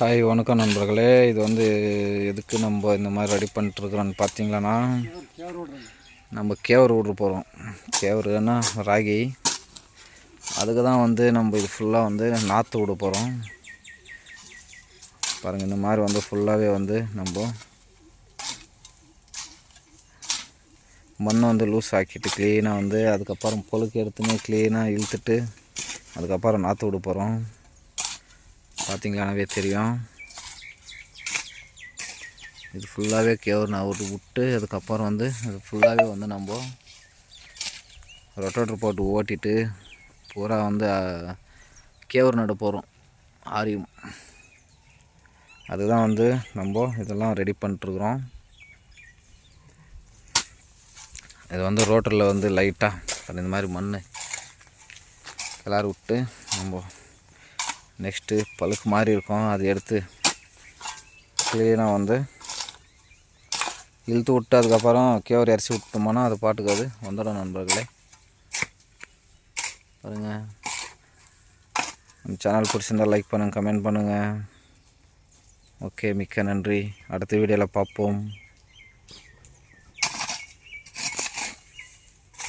Hi வணக்கம் நண்பர்களே. இது வந்து எதுக்கு நம்ம இந்த மாதிரி ரெடி பண்ணிட்டுருக்குறோன்னு பார்த்தீங்களன்னா நம்ம கேவர் விட்ரு போகிறோம் கேவருன்னா ராகி. அதுக்கு தான் வந்து நம்ம இது ஃபுல்லாக வந்து நாற்று விட போகிறோம் பாருங்கள் இந்த மாதிரி வந்து ஃபுல்லாகவே வந்து நம்ம மண்ணை வந்து லூஸ் ஆக்கிட்டு க்ளீனாக வந்து அதுக்கப்புறம் பொழுக்கு எடுத்துன்னு க்ளீனாக இழுத்துட்டு அதுக்கப்புறம் நாற்று விட போகிறோம் பார்த்தீங்களானவே தெரியும். இது ஃபுல்லாகவே கேவர் நான் விட்டு அதுக்கப்புறம் வந்து அது ஃபுல்லாகவே வந்து நம்ம ரொட்டோட்டர் போட்டு ஓட்டிட்டு பூரா வந்து கேவர் நட போகிறோம் ஆரியம். அதுதான் வந்து நம்ம இதெல்லாம் ரெடி பண்ணிட்டுருக்குறோம். இது வந்து ரோட்டரில் வந்து லைட்டாக இந்த மாதிரி மண் கிளறி விட்டு நம்ம நெக்ஸ்ட்டு பழுக்கு மாதிரி இருக்கும். அதை எடுத்து க்ளீனாக வந்து இழுத்து விட்டு அதுக்கப்புறம் கேவரி அரிசி விட்டோம்னா அது பாட்டுக்கு அது. வந்துடும் நண்பர்களே. பாருங்கள் நம்ம சேனல் பிடிச்சிருந்தால் லைக் பண்ணுங்கள் கமெண்ட் பண்ணுங்கள் ஓகே மிக்க நன்றி. அடுத்த வீடியோவில் பார்ப்போம்.